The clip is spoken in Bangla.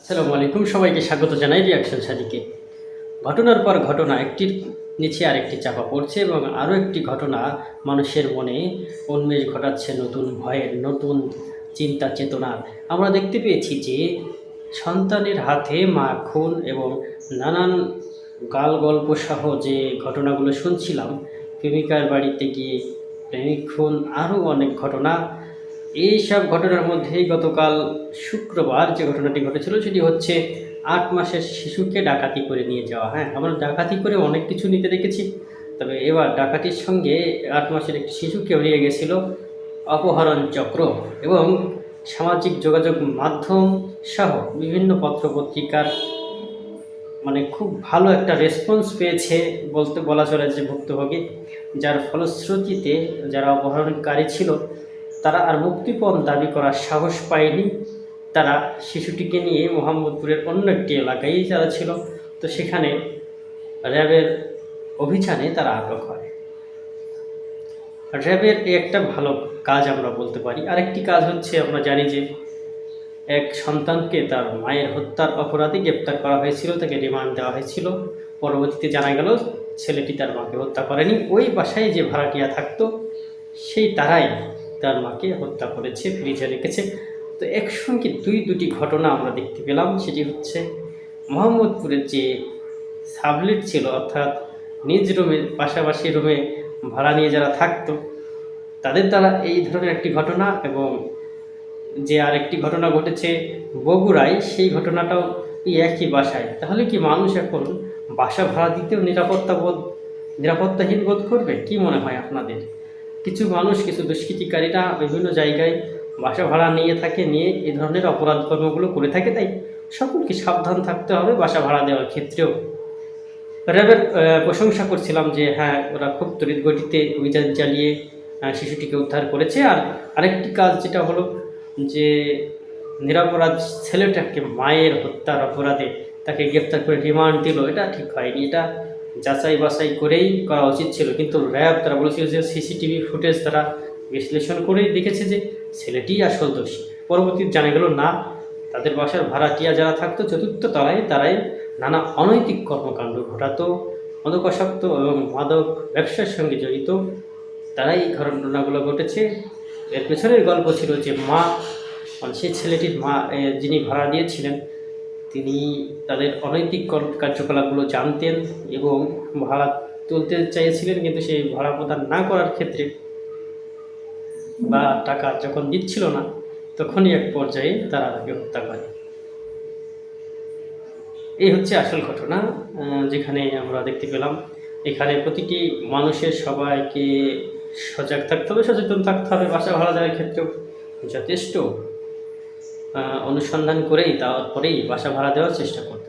আসসালামু আলাইকুম। সবাইকে স্বাগত জানাই রিয়াকশন সাদিকে। ঘটনার পর ঘটনা একটির নিচে আরেকটি চাপা পড়ছে এবং আরও একটি ঘটনা মানুষের মনে উন্মেষ ঘটাচ্ছে নতুন ভয়ের, নতুন চিন্তা চেতনার আমরা দেখতে পেয়েছি যে সন্তানের হাতে মা, খুন এবং নানান গাল গল্প সহ যে ঘটনাগুলো শুনছিলাম, প্রেমিকার বাড়িতে গিয়ে প্রেমিক, খুন, আরও অনেক ঘটনা এই সব ঘটনার মধ্যেই গতকাল শুক্রবার যে ঘটনাটি ঘটেছিল, সেটি হচ্ছে আট মাসের শিশুকে ডাকাতি করে নিয়ে যাওয়া। হ্যাঁ আমরা ডাকাতি করে অনেক কিছু নিতে দেখেছি, তবে এবার ডাকাতির সঙ্গে আট মাসের একটি শিশুকেও নিয়ে গেছিল অপহরণ চক্র এবং সামাজিক যোগাযোগ মাধ্যম সহ বিভিন্ন পত্রপত্রিকার মানে খুব ভালো একটা রেসপন্স পেয়েছে বলতে বলা চলে যে ভুক্তভোগী, যার ফলশ্রুতিতে যারা অপহরণকারী ছিল তারা আর মুক্তিপণ দাবি করার সাহস পায়নি। তারা শিশুটিকে নিয়ে মোহাম্মদপুরের অন্য একটি এলাকায় যারা ছিল। তো সেখানে র্যাবের অভিযানে তারা আটক হয়। র্যাবের একটা ভালো কাজ আমরা বলতে পারি। আরেকটি কাজ হচ্ছে আমরা জানি যে এক সন্তানকে তার মায়ের হত্যার অপরাধে গ্রেপ্তার করা হয়েছিল, তাকে রিমান্ড দেওয়া হয়েছিল। পরবর্তীতে জানা গেল, ছেলেটি তার মাকে হত্যা করেনি। ওই বাসায় যে ভাড়াটিয়া থাকতো, সেই তারাই তার মাকে হত্যা করেছে, ফ্রিজে রেখেছে। তো একসঙ্গে দুই দুটি ঘটনা আমরা দেখতে পেলাম। সেটি হচ্ছে মোহাম্মদপুরের যে সাবলেট ছিল, অর্থাৎ নিজ রুমে, পাশাপাশি রুমে ভাড়া নিয়ে যারা থাকতো, তাদের দ্বারা এই ধরনের একটি ঘটনা এবং যে আরেকটি ঘটনা ঘটেছে বগুড়ায়, সেই ঘটনাটাও একই বাসায়। তাহলে কি মানুষ এখন বাসা ভাড়া দিতেও নিরাপত্তা বোধ, নিরাপত্তাহীন বোধ করবে? কি মনে হয় আপনাদের? কিছু মানুষ, কিছু দুষ্কৃতিকারীরা বিভিন্ন জায়গায় বাসা ভাড়া নিয়ে থাকে, নিয়ে এই ধরনের অপরাধ কর্মগুলো করে থাকে, তাই সকলকে সাবধান থাকতে হবে বাসা ভাড়া দেওয়ার ক্ষেত্রেও। র্যাবের প্রশংসা করছিলাম যে হ্যাঁ ওরা খুব তড়িৎ গতিতে অভিযান চালিয়ে শিশুটিকে উদ্ধার করেছে। আর আরেকটি কাজ যেটা হলো যে, নিরাপরাধ ছেলেটাকে মায়ের হত্যার অপরাধে তাকে গ্রেপ্তার করে রিমান্ড দিল, এটা ঠিক হয়নি। এটা যাচাই বাছাই করেই করা উচিত ছিল। কিন্তু র্যাব তারা বলেছিল যে সিসিটিভি ফুটেজ তারা বিশ্লেষণ করেই দেখেছে যে ছেলেটি আসল দোষী। পরবর্তীতে জানা গেল, না, তাদের বাসার ভাড়াটিয়া যারা থাকতো, চতুর্থ তলায় তারাই নানা অনৈতিক কর্মকাণ্ড ঘটাতো। মাদকাসক্ত এবং মাদক ব্যবসার সঙ্গে জড়িত, তারাই এই ঘটনাগুলো ঘটেছে। এর পেছনের গল্প ছিল যে মা মানে সেই ছেলেটির মা যিনি ভাড়া দিয়েছিলেন তিনি তাদের অনৈতিক কার্যকলাপগুলো জানতেন এবং ভাড়া তুলতে চাইছিলেন, কিন্তু সেই ভাড়া প্রদান না করার ক্ষেত্রে বা টাকা যখন দিচ্ছিল না, তখনই এক পর্যায়ে তারা তাকে হত্যা করে। এই হচ্ছে আসল ঘটনা যেখানে আমরা দেখতে পেলাম, এখানে প্রতিটি মানুষের সবাইকে সজাগ থাকতে হবে, সচেতন থাকতে হবে, বাসা ভাড়া দেওয়ার ক্ষেত্রেও যথেষ্ট। অনুসন্ধান করেই তারপরেই বাসা ভাড়া দেওয়ার চেষ্টা করতে